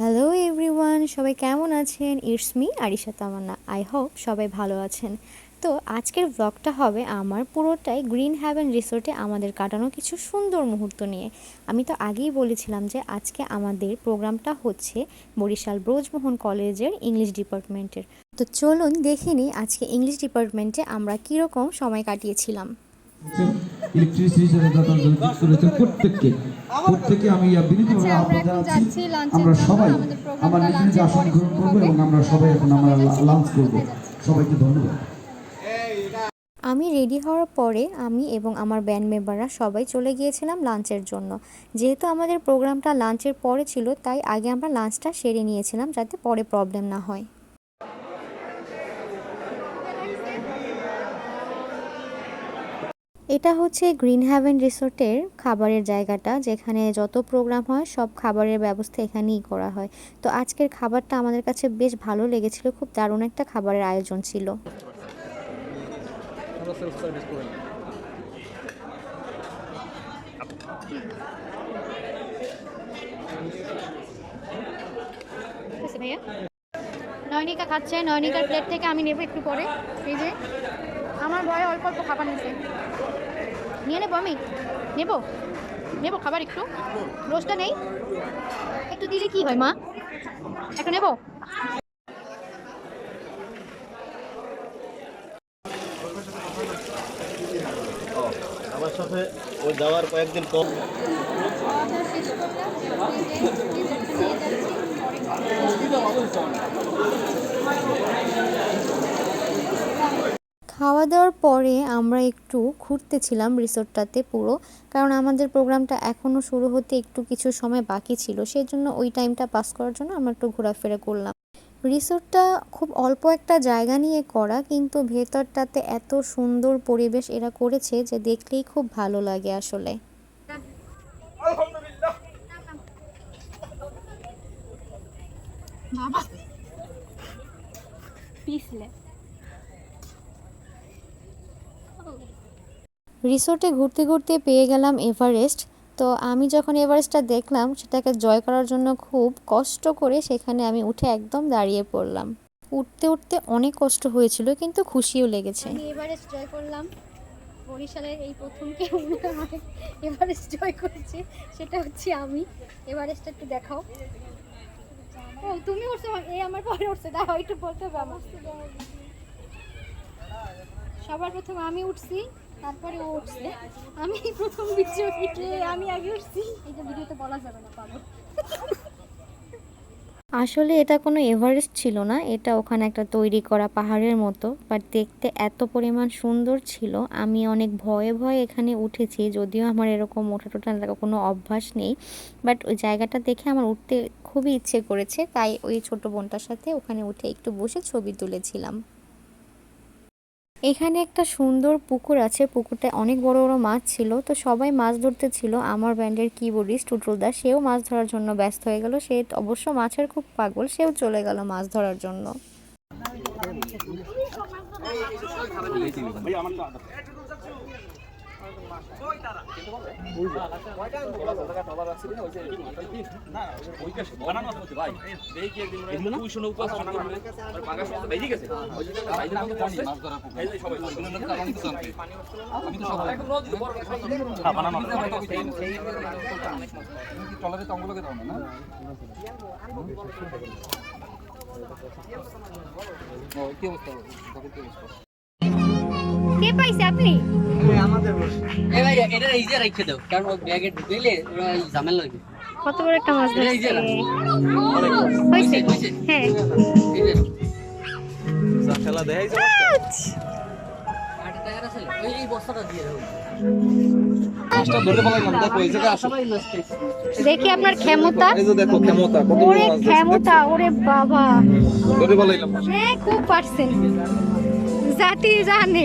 Hello everyone সবাই কেমন আছেন? It's me Arisha Tamanna I hope সবাই ভালো আছেন। তো আজকের ব্লগটা হবে আমার পুরোটাই গ্রিন হ্যাভেন রিসোর্টে আমাদের কাটানো কিছু সুন্দর মুহূর্ত নিয়ে। আমি তো আগেই বলেছিলাম যে আজকে আমাদের প্রোগ্রামটা হচ্ছে বরিশাল ব্রজমোহন কলেজের ইংলিশ ডিপার্টমেন্টের তো চলুন দেখে নিই আজকে ইংলিশ ডিপার্টমেন্টে আমরা কীরকম সময় কাটিয়েছিলাম। ইলেকট্রিসিটি প্রত্যেককে প্রত্যেকে আমি বিনীতভাবে আচ্ছা, আহ্বান জানাচ্ছি আমরা সবাই আমার নিজ নিজ আসন গ্রহণ করব এবং আমরা সবাই এখন আমরা লাঞ্চ করব। সবাইকে ধন্যবাদ। আমি রেডি হওয়ার পরে আমি এবং আমার ব্যান্ড মেম্বাররা সবাই চলে গিয়েছিলাম লাঞ্চের জন্য। যেহেতু আমাদের প্রোগ্রামটা লাঞ্চের পরে ছিল তাই আগে আমরা লাঞ্চটা সেরে নিয়েছিলাম যাতে পরে প্রবলেম না হয়। এটা হচ্ছে গ্রিন হ্যাভেন রিসোর্টের খাবারের জায়গাটা, যেখানে যত প্রোগ্রাম হয় সব খাবারের ব্যবস্থা এখানেই করা হয়। তো আজকের খাবারটা আমাদের কাছে বেশ ভালো লেগেছিল, খুব দারুণ একটা খাবারের আয়োজন ছিল। নয়নিকা খাচ্ছে, নয়নিকার প্লেট থেকে আমি নেব একটু পরে যে। আমার ভয়ে অল্প অল্প খাবার নিছে নিয়ে নেব আমি? নেব? নেব খাবার একটু? রোজটা নেই? একটু দিলে কি হয়, মা? একটু নেব? আমার সাথে ওই যাওয়ার কয়েকদিন পর খাওয়া দাওয়ার পরে আমরা একটু ঘুরতেছিলাম রিসোর্টটাতে পুরো। কারণ আমাদের প্রোগ্রামটা এখনও শুরু হতে একটু কিছু সময় বাকি ছিল সেই জন্য ওই টাইমটা পাস করার জন্য আমরা একটু ঘোরাফেরা করলাম। রিসোর্টটা খুব অল্প একটা জায়গা নিয়ে করা কিন্তু ভেতরটাতে এত সুন্দর পরিবেশ এরা করেছে যে দেখলেই খুব ভালো লাগে আসলে। বাবা। পিছলে রিসোর্টে ঘুরতে ঘুরতে পেয়ে গেলাম এভারেস্ট তো আমি যখন এভারেস্টটা দেখলাম, সেটাকে জয় করার জন্য খুব কষ্ট করে সেখানে আমি উঠে একদম দাঁড়িয়ে পড়লাম। উঠতে উঠতে অনেক কষ্ট হয়েছিল, কিন্তু খুশিও লেগেছে। আমি এভারেস্ট জয় করলাম। বরিশালের এই প্রথম কেউ এভারেস্ট জয় করেছে, সেটা হচ্ছে আমি। এভারেস্ট একটু দেখাও। ও, তুমি উঠছো? এই আমার পরে উঠছে। দাঁড়াও, একটু বলতে হবে সবার প্রথম আমি উঠছি। তারপরে ও উঠছে। আমি প্রথম ভিডিও আমি আগে উঠছি। এটা ভিডিওতে বলা যাবে না পাবো আসলে এটা কোনো এভারেস্ট ছিল না, এটা ওখানে একটা তৈরি করা পাহাড়ের মতো বাট দেখতে এত পরিমাণ সুন্দর ছিল। আমি অনেক ভয়ে ভয়ে এখানে উঠেছি, যদিও আমার এরকম ওঠা টোটা কোনো অভ্যাস নেই বাট ওই জায়গাটা দেখে আমার উঠতে খুবই ইচ্ছে করেছে, তাই ওই ছোট বোনটার সাথে ওখানে উঠে একটু বসে ছবি তুলেছিলাম। এখানে একটা সুন্দর পুকুর আছে পুকুরটায় অনেক বড় বড় মাছ ছিল, তো সবাই মাছ ধরতে ছিল। আমার ব্যান্ডের কিবোর্ডিস্ট টুটুলদা সেও মাছ ধরার জন্য ব্যস্ত হয়ে গেল। সে অবশ্য মাছের খুব পাগল, সেও চলে গেল মাছ ধরার জন্য। কে ইজি রেখে দাও কারণ ও ব্যাগে এই ঝামেলা লাগবে কত বড় একটা মাছ ধরছে হ্যাঁ। খেলা দেখাইছে দেখো আপনার ক্ষমতা। ওরে ক্ষমতা ওরে বাবা। হ্যাঁ খুব পারছেন। জাতি জানে।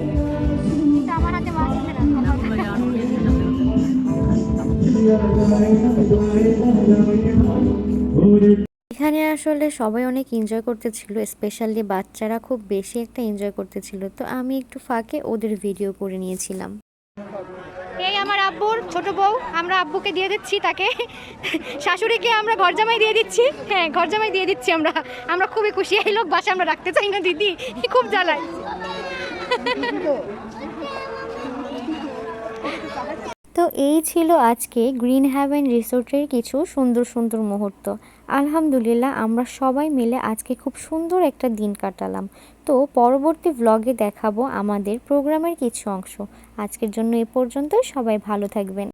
এখানে আসলে সবাই অনেক এনজয় করতেছিল স্পেশালি বাচ্চারা খুব বেশি একটা এনজয় করতেছিল। তো আমি একটু ফাঁকে ওদের ভিডিও করে নিয়েছিলাম। এই আমার আব্বুর ছোট বউ, আমরা আব্বুকে দিয়ে দিচ্ছি তাকে। শাশুড়িকে আমরা ঘর জামাই দিয়ে দিচ্ছি। হ্যাঁ ঘর জামাই দিয়ে দিচ্ছি আমরা। আমরা খুবই খুশি, এই লোক বাসা আমরা রাখতে চাই না, দিদি। খুব জ্বালায়। তো এই ছিল আজকে গ্রিন হ্যাভেন রিসোর্টের কিছু সুন্দর সুন্দর মুহূর্ত। আলহামদুলিল্লাহ, আমরা সবাই মিলে আজকে খুব সুন্দর একটা দিন কাটালাম। তো পরবর্তী ব্লগে দেখাবো আমাদের প্রোগ্রামের কিছু অংশ। আজকের জন্য এ পর্যন্ত সবাই ভালো থাকবেন।